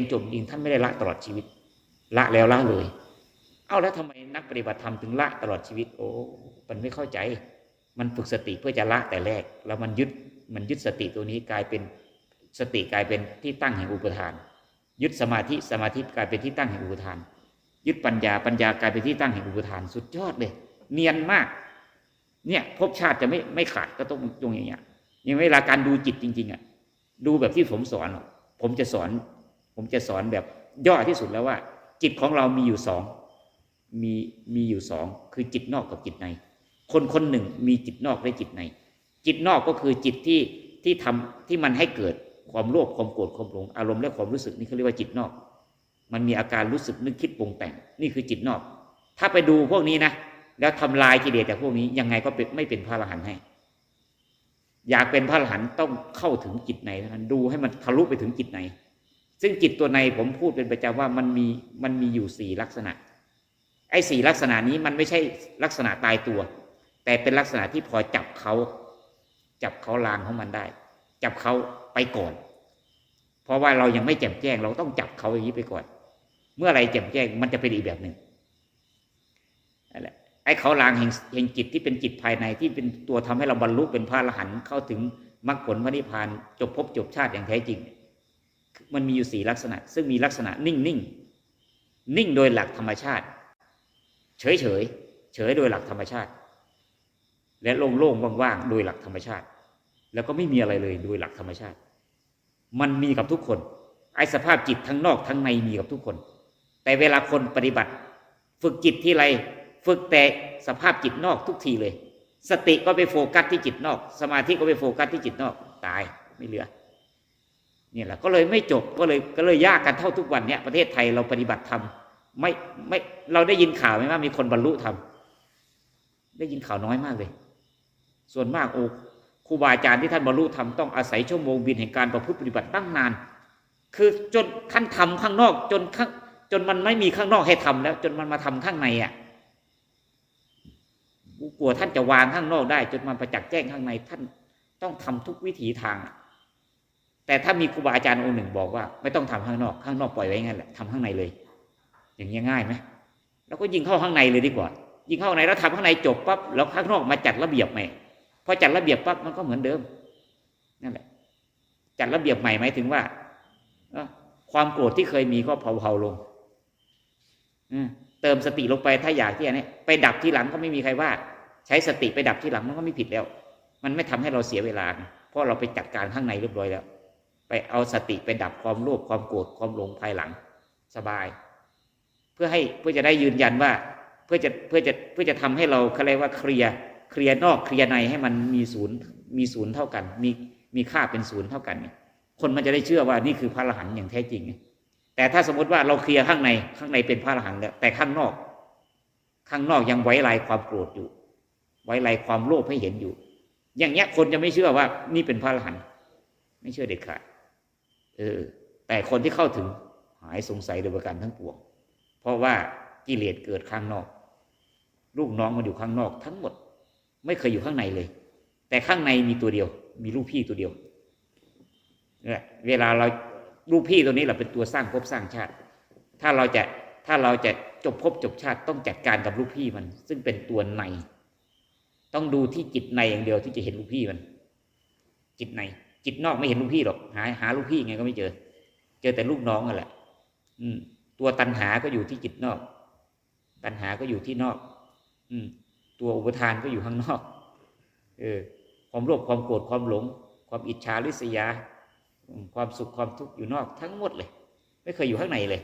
นจบจริงท่านไม่ได้ละตลอดชีวิต ละแล้วละเลย เอาแล้วทำไมนักปฏิบัติธรรมถึงละตลอดชีวิต โอ้มันไม่เข้าใจ มันฝึกสติเพื่อจะละแต่แรก แล้วมันยึดมันยึดสติตัวนี้กลายเป็นสติกลายเป็นที่ตั้งแห่งอุปทาน ยึดสมาธิสมาธิกลายเป็นที่ตั้งแห่งอุปทาน ยึดปัญญาปัญญากลายเป็นที่ตั้งแห่งอุปทานสุดยอดเลย เนียนมาก เนี่ยภพชาติจะไม่ไม่ขาดก็ต้องตรงอย่างเงี้ยย่างเวลาการดูจิตจริง ๆอะดูแบบที่ผมสอนอะผมจะสอน ผมจะสอนแบบย่อที่สุดแล้วว่า จิตของเรามีอยู่สองมีมีอยู่สองคือจิตนอกกับจิตใน คนคนหนึ่งมีจิตนอกและจิตใน จิตนอกก็คือจิตที่ที่ทำที่มันให้เกิดความโลภความโกรธความหลงอารมณ์และความรู้สึกนี่เขาเรียกว่าจิตนอก มันมีอาการรู้สึกนึกคิดปรุงแต่งนี่คือจิตนอก ถ้าไปดูพวกนี้นะแล้วทำลายกิเลสจากพวกนี้ยังไงก็ไม่เป็นพระอรหันต์ให้ อยากเป็นพระอรหันต์ต้องเข้าถึงจิตในเท่านั้นดูให้มันทะลุไปถึงจิตใน ซึ่งจิตตัวในผมพูดเป็นประจำว่ามันมีมันมีอยู่สี่ลักษณะ ไอ้สี่ลักษณะนี้มันไม่ใช่ลักษณะตายตัว แต่เป็นลักษณะที่พอจับเขา จับเขาลางของมันได้ จับเขาไปก่อน เพราะว่าเรายังไม่แจ่มแจ้ง เราต้องจับเขาอย่างนี้ไปก่อน เมื่อไรแจ่มแจ้งมันจะเป็นอีกแบบหนึ่งนั่นแหละไอ้เขาลางแห่งแห่งจิตที่เป็นจิตภายในที่เป็นตัวทำให้เราบรรลุเป็นพระอรหันต์เข้าถึงมรรคผลพระนิพพานจบภพจบชาติอย่างแท้จริง มันมีอยู่สี่ลักษณะ ซึ่งมีลักษณะนิ่งนิ่งนิ่งโดยหลักธรรมชาติ เฉยเฉยเฉยโดยหลักธรรมชาติ และโล่งโล่งว่างๆโดยหลักธรรมชาติ แล้วก็ไม่มีอะไรเลยโดยหลักธรรมชาติ มันมีกับทุกคนไอ้สภาพจิตทั้งนอกทั้งในมีกับทุกคน แต่เวลาคนปฏิบัติ ฝึกจิตที่ไร ฝึกแต่สภาพจิตนอกทุกทีเลย สติก็ไปโฟกัสที่จิตนอก สมาธิก็ไปโฟกัสที่จิตนอก ตายไม่เหลือ นี่ยแหละก็เลยไม่จบก็เลยก็เลยยากกันเท่าทุกวันเนี่ยประเทศไทยเราปฏิบัติธรรมไม่ไม่เราได้ยินข่าวไหมว่ามีคนบรรลุธรรมได้ยินข่าวน้อยมากเลย ส่วนมากโอ้ครูบาอาจารย์ที่ท่านบรรลุธรรมต้องอาศัยชั่วโมงบินแห่งการประพฤติปฏิบัติตั้งนาน คือจนท่านทำข้างนอกจนข้างจนมันไม่มีข้างนอกให้ทำแล้ว จนมันมาทำข้างในอะกลัวท่านจะวางข้างนอกได้ จนมันประจักษ์แจ้งข้างในท่านต้องทำทุกวิถีทาง แต่ถ้ามีครูบาอาจารย์องค์หนึ่งบอกว่า ไม่ต้องทำข้างนอก ข้างนอกปล่อยไว้งั้นแหละทำข้างในเลย อย่างนี้ง่ายไหมแล้วก็ยิงเข้าข้างในเลยดีกว่า ยิงเข้าข้างในแล้วทำข้างในจบปั๊บแล้วข้างนอกมาจัดระเบียบใหม่พอจัดระเบียบปั๊บมันก็เหมือนเดิมนั่นแหละ จัดระเบียบใหม่หมายถึงว่าความโกรธที่เคยมีก็เผาๆลงเติมสติลงไปถ้าอยากที่อันนี้ไปดับที่หลังก็ไม่มีใครว่า ใช้สติไปดับที่หลังมันก็ไม่ผิดแล้ว มันไม่ทำให้เราเสียเวลา เพราะเราไปจัดการข้างในเรียบร้อยแล้ว เอาสติไปดับความโลภความโกรธความหลงภายหลังสบาย เพื่อให้เพื่อจะได้ยืนยันว่าเพื่อจะเพื่อจะเพื่อจะทำให้เราเขาเรียกว่าเคลียร์เคลียร์นอกเคลียร์ในให้มันมีศูนย์มีศูนย์เท่ากัน มีมีค่าเป็นศูนย์เท่ากันเนี่ยคนมันจะได้เชื่อว่านี่คือพระอรหันต์อย่างแท้จริงไงแต่ถ้าสมมติว่าเราเคลียร์ข้างในข้างในเป็นพระอรหันต์แล้วแต่ข้างนอก ข้างนอกยังไว้ลายความโกรธอยู่ ไว้ลายความโลภให้เห็นอยู่ อย่างเงี้ยคนจะไม่เชื่อว่านี่เป็นพระอรหันต์ไม่เชื่อเด็ดขาด เออแต่คนที่เข้าถึงหายสงสัยโดยประการทั้งปวง เพราะว่ากิเลสเกิดข้างนอก ลูกน้องมันอยู่ข้างนอกทั้งหมด ไม่เคยอยู่ข้างในเลย แต่ข้างในมีตัวเดียว มีลูกพี่ตัวเดียวเนี่ยเวลาเราลูกพี่ตัวนี้แหละเป็นตัวสร้างภพสร้างชาติ ถ้าเราจะถ้าเราจะจบภพจบชาติต้องจัดการกับลูกพี่มัน ซึ่งเป็นตัวใน ต้องดูที่จิตในอย่างเดียวที่จะเห็นลูกพี่มัน จิตใน จิตนอกไม่เห็นลูกพี่หรอกหาหาลูกพี่ไงก็ไม่เจอ เจอแต่ลูกน้องนั่นแหละ อืม ตัวตัณหาก็อยู่ที่จิตนอก ตัณหาก็อยู่ที่นอก อืม ตัวอุปทานก็อยู่ข้างนอก เออ ความโลภความโกรธความหลง ความอิจฉาริษยา ความสุขความทุกข์อยู่นอกทั้งหมดเลย ไม่เคยอยู่ข้างในเลย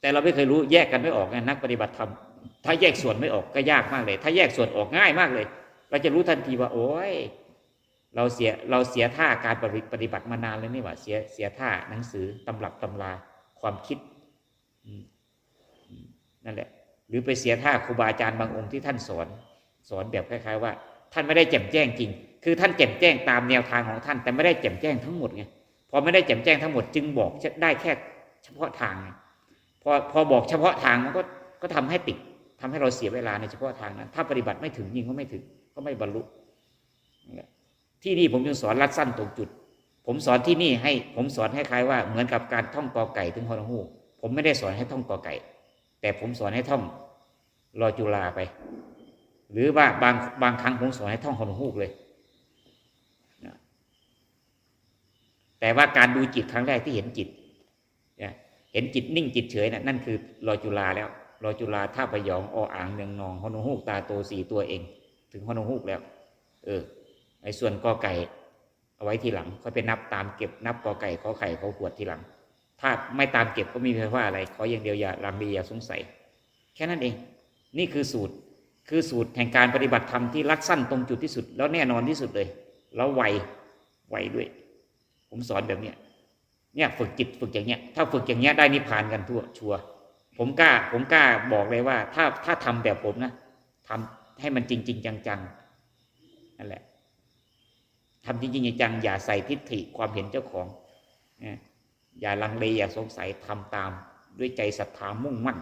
แต่เราไม่เคยรู้แยกกันไม่ออกไงนักปฏิบัติธรรมถ้าแยกส่วนไม่ออกก็ยากมากเลย ถ้าแยกส่วนออกง่ายมากเลย เราจะรู้ทันทีว่า โอ้ย เราเสียเราเสียท่าการปฏิบัติมานานแล้วนี่หว่าเสียเสียท่าหนังสือตำรับตำราความคิดนั่นแหละ หรือไปเสียท่าครูบาอาจารย์บางองค์ที่ท่านสอน สอนแบบคล้ายๆว่า ท่านไม่ได้แจ่มแจ้งจริง คือท่านแจ่มแจ้งตามแนวทางของท่าน แต่ไม่ได้แจ่มแจ้งทั้งหมดไงพอไม่ได้แจ่มแจ้งทั้งหมดจึงบอกได้แค่เฉพาะทางไงพอพอบอกเฉพาะทางมันก็ก็ทำให้ติดทำให้เราเสียเวลาในเฉพาะทางนั้นถ้าปฏิบัติไม่ถึงยิ่งก็ไม่ถึงก็ไม่บรรลุนั่แหละ ที่นี่ผมจึงสอนรัดสั้นตรงจุด ผมสอนที่นี่ให้ผมสอนให้คล้ายว่าเหมือนกับการท่องกอไก่ถึงฮอนฮูผมไม่ได้สอนให้ท่องกอไก่ แต่ผมสอนให้ท่องรอจุลาไป หรือว่าบางบางครั้งผมสอนให้ท่องฮอนฮูเลยแต่ว่าการดูจิตครั้งแรกที่เห็นจิตเห็นจิตนิ่งจิตเฉยนะนั่นคือรอจุลาแล้วรอจุลาท่าพยองออ่างเนืองนองฮอนฮูกตาโตสี่ตัวเอง ถึงฮอนฮูกแล้ว เออ ไอ้ส่วนกอไก่ เอาไว้ทีหลังค่อยไปนับตามเก็บนับกอไก่ขอไข่ขอขวดทีหลัง ถ้าไม่ตามเก็บก็ไมมีใครว่าอะไร ขออย่างเดียวอย่าลังเลอย่าสงสัย แค่นั้นเอง นี่คือสูตรคือสูตรแห่งการปฏิบัติธรรมที่รัดสั้นตรงจุดที่สุด แล้วแน่นอนที่สุดเลย แล้วไวไวด้วย ผมสอนแบบเนี้ยเนี่ยฝึกจิตฝึกอย่างเนี้ย ถ้าฝึกอย่างเนี้ยได้นิพพานกันทั่วชัวร์ผมกล้า ผมกล้าบอกเลยว่า ถ้าถ้าทำแบบผมนะทำให้มันจริงจริงจังๆนั่นแหละ ทำจริงๆจังอย่าใส่ทิฏฐิความเห็นเจ้าของ อย่าลังเลอย่าสงสัยทำตามด้วยใจศรัทธามุ่งมั่น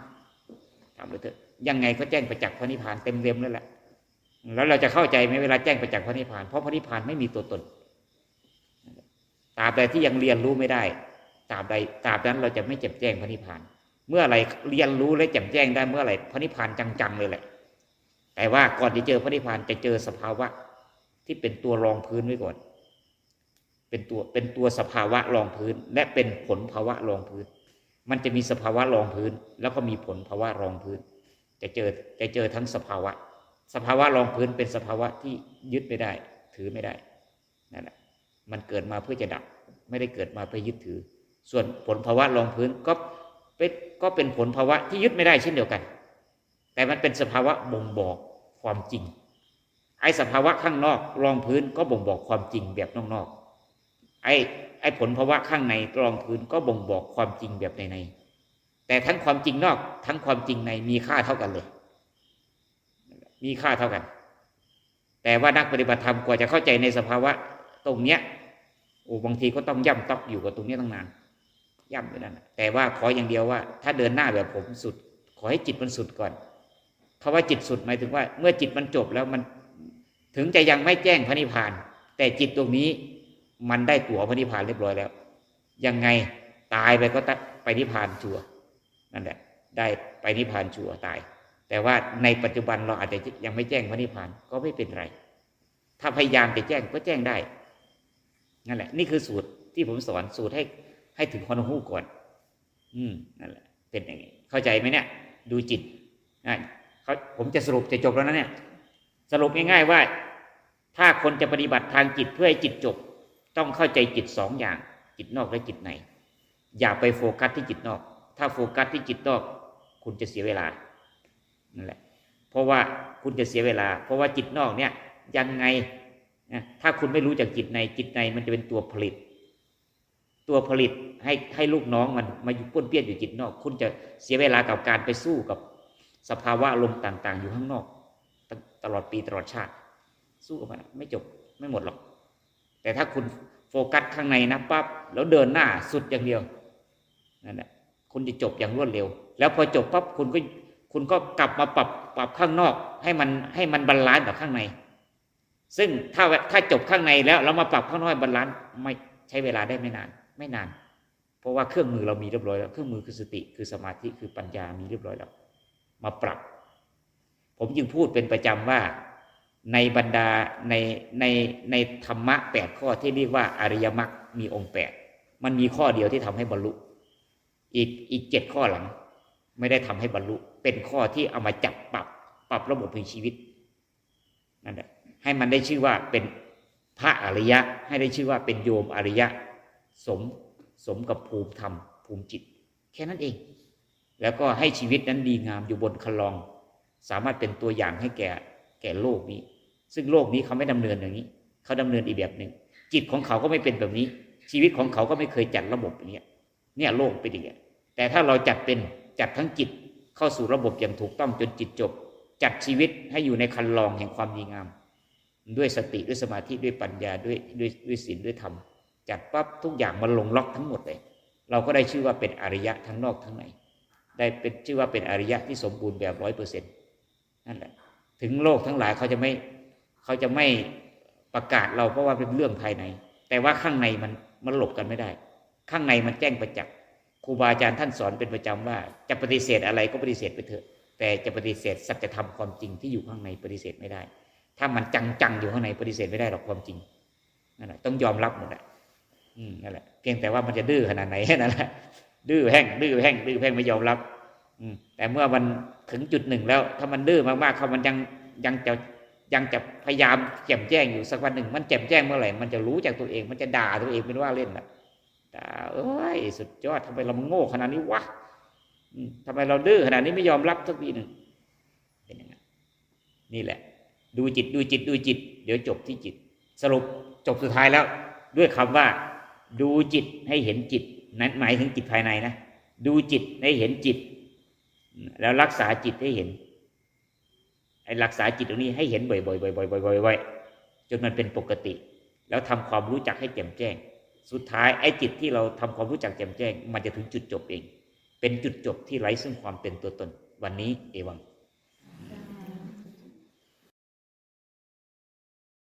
ทำเลยเถอะยังไงก็แจ้งประจักษ์พระนิพพานเต็มเต็มแล้วแหละแล้วเราจะเข้าใจไหมเวลาแจ้งประจักษ์พระนิพพานเพราะพระนิพพานไม่มีตัวตนตราบใดที่ยังเรียนรู้ไม่ได้ตราบใดตราบนั้นเราจะไม่แจ่มแจ้งพระนิพพาน เมื่อไรเรียนรู้และแจ่มแจ้งได้เมื่อไรพระนิพพานจังๆเลยแหละ แต่ว่าก่อนที่เจอพระนิพพานจะเจอสภาวะ ที่เป็นตัวรองพื้นไว้ก่อน เป็นตัวเป็นตัวสภาวะรองพื้น และเป็นผลภาวะรองพื้น มันจะมีสภาวะรองพื้น แล้วก็มีผลภาวะรองพื้น จะเจอจะเจอทั้งสภาวะ สภาวะรองพื้นเป็นสภาวะที่ยึดไม่ได้ ถือไม่ได้นั่นแหละมันเกิดมาเพื่อจะดับ ไม่ได้เกิดมาเพื่อยึดถือ ส่วนผลภาวะรองพื้นก็เป็นก็เป็นผลภาวะที่ยึดไม่ได้เช่นเดียวกัน แต่มันเป็นสภาวะบ่งบอกความจริง ไอ้สภาวะข้างนอกรองพื้นก็บ่งบอกความจริงแบบนอกๆไอ้ไอ้ผลภาวะข้างในรองพื้นก็บ่งบอกความจริงแบบในในแต่ทั้งความจริงนอก ทั้งความจริงในมีค่าเท่ากันเลย มีค่าเท่ากัน แต่ว่านักปฏิบัติธรรมกว่าจะเข้าใจในสภาวะตรงเนี้ยโอ้บางทีก็ต้องย่ำตอกอยู่กับตรงนี้ตั้งนานย่ำอยู่นั่นแต่ว่าขออย่างเดียวว่า ถ้าเดินหน้าแบบผมสุด ขอให้จิตมันสุดก่อนคาว่าจิตสุดหมายถึงว่า เมื่อจิตมันจบแล้วมัน ถึงจะยังไม่แจ้งพระนิพพาน แต่จิตตรงนี้มันได้ตั๋วพระนิพพานเรียบร้อยแล้ว ยังไงตายไปก็ไปนิพพานชัวนั่นแหละ ได้ไปนิพพานชัวตาย แต่ว่าในปัจจุบันเราอาจจะยังไม่แจ้งพระนิพพานก็ไม่เป็นไร ถ้าพยายามจะแจ้งก็แจ้งได้นั่นแหละ นี่คือสูตรที่ผมสอนสูตรให้ให้ถึงคนหูก่อน อืมนั่นแหละ เป็นอย่างนี้ เข้าใจไหมเนี่ย ดูจิตนะเขาผมจะสรุปจะจบแล้วนะเนี่ย สรุปง่ายๆว่า ถ้าคนจะปฏิบัติทางจิตเพื่อให้จิตจบ ต้องเข้าใจจิตสองอย่าง จิตนอกและจิตใน อย่าไปโฟกัสที่จิตนอก ถ้าโฟกัสที่จิตนอก คุณจะเสียเวลานั่นแหละ เพราะว่าคุณจะเสียเวลา เพราะว่าจิตนอกเนี่ยยังไงถ้าคุณไม่รู้จากจิตในจิตในมันจะเป็นตัวผลิต ตัวผลิตให้ให้ลูกน้องมันมาอยู่ป้วนเปี้ยนอยู่จิตนอก คุณจะเสียเวลากับการไปสู้กับสภาวะลมต่าง ๆ อยู่ข้างนอก ตลอดปีตลอดชาติ สู้กับมันไม่จบไม่หมดหรอก แต่ถ้าคุณโฟกัสข้างในนะปั๊บแล้วเดินหน้าสุดอย่างเดียวนั่นแหละคุณจะจบอย่างรวดเร็ว แล้วพอจบปั๊บคุณก็คุณก็กลับมาปรับปรับข้างนอก ให้มันให้มันบรรลันซ์กับข้างใน ซึ่งถ้าถ้าจบข้างในแล้วเรามาปรับข้างนอกบรรลันซ์ไม่ใช้เวลาได้ไม่นาน ไม่นาน เพราะว่าเครื่องมือเรามีเรียบร้อยแล้วเครื่องมือคือสติคือสมาธิคือปัญญามีเรียบร้อยแล้ว มาปรับ ผมจึงพูดเป็นประจำว่า ในบรรดาในในในธรรมะแปดข้อที่เรียกว่าอริยมรรคมีองค์แปดมันมีข้อเดียวที่ทำให้บรรลุ อีกอีกเจ็ดข้อหลัง ไม่ได้ทำให้บรรลุ เป็นข้อที่เอามาจับปรับปรับระบบในชีวิตนั่นแหละให้มันได้ชื่อว่าเป็นพระอริยะ ให้ได้ชื่อว่าเป็นโยมอริยะ สมสมกับภูมิธรรม ภูมิจิต แค่นั้นเอง แล้วก็ให้ชีวิตนั้นดีงามอยู่บนคลอง สามารถเป็นตัวอย่างให้แก่แก่โลกนี้ ซึ่งโลกนี้เขาไม่ดำเนินอย่างนี้ เขาดำเนินอีกแบบหนึ่งจิตของเขาก็ไม่เป็นแบบนี้ ชีวิตของเขาก็ไม่เคยจัดระบบอย่างนี้เนี่ยโลกเป็นอย่างนี้แต่ถ้าเราจัดเป็นจัดทั้งจิตเข้าสู่ระบบอย่างถูกต้องจนจิตจบ จัดชีวิตให้อยู่ในคันลองแห่งความดีงาม ด้วยสติด้วยสมาธิด้วยปัญญาด้วยด้วยด้วยศีลด้วยธรรมจัดปั๊บทุกอย่างมันลงล็อกทั้งหมดเลย เราก็ได้ชื่อว่าเป็นอริยะทั้งนอกทั้งในได้เป็นชื่อว่าเป็นอริยะที่สมบูรณ์แบบร้อยเปอร์เซ็นต์นั่นแหละ ถึงโลกทั้งหลายเขาจะไม่ เขาจะไม่ประกาศเราเพราะว่าเป็นเรื่องภายใน แต่ว่าข้างในมันมันหลบกันไม่ได้ ข้างในมันแจ้งประจักษ์ครูบาอาจารย์ท่านสอนเป็นประจำว่า จะปฏิเสธอะไรก็ปฏิเสธไปเถอะ แต่จะปฏิเสธสัจธรรมความจริงที่อยู่ข้างในปฏิเสธไม่ได้ ถ้ามันจังๆอยู่ข้างในปฏิเสธไม่ได้หรอกความจริงนั่นแหละต้องยอมรับหมดแหละอืมนั่นแหละเพียงแต่ว่ามันจะดื้อขนาดไหนนั้นแหละดื้อแห้งดื้อแห้งดื้อแห้งไม่ยอมรับ อืมแต่เมื่อมันถึงจุดหนึ่งแล้ว ถ้ามันดื้อมากๆเขามันยังยังจะ ยังจะพยายามแจ่มแจ้งอยู่สักวันหนึ่ง มันแจ่มแจ้งเมื่อไหร่ มันจะรู้จากตัวเอง มันจะด่าตัวเองเป็นว่าเล่นแหละด่าเอ้ยสุดยอดทำไมเราโง่ขนาดนี้วะอืมทำไมเราดื้อขนาดนี้ไม่ยอมรับสักทีหนึ่งเป็นอย่างนั้นนี่แหละ ดูจิตดูจิตดูจิต เดี๋ยวจบที่จิต สรุปจบสุดท้ายแล้ว ด้วยคำว่า ดูจิตให้เห็นจิต นั้นหมายถึงจิตภายในนะดูจิตให้เห็นจิต แล้วรักษาจิตให้เห็น รักษาจิตตรงนี้ให้เห็นบ่อยๆบ่อยๆบ่อยๆบ่อยๆจนมันเป็นปกติ แล้วทำความรู้จักให้แจ่มแจ้ง สุดท้ายไอ้จิตที่เราทำความรู้จักแจ่มแจ้ง มันจะถึงจุดจบเอง เป็นจุดจบที่ไร้ซึ่งความเป็นตัวตน วันนี้เอวัง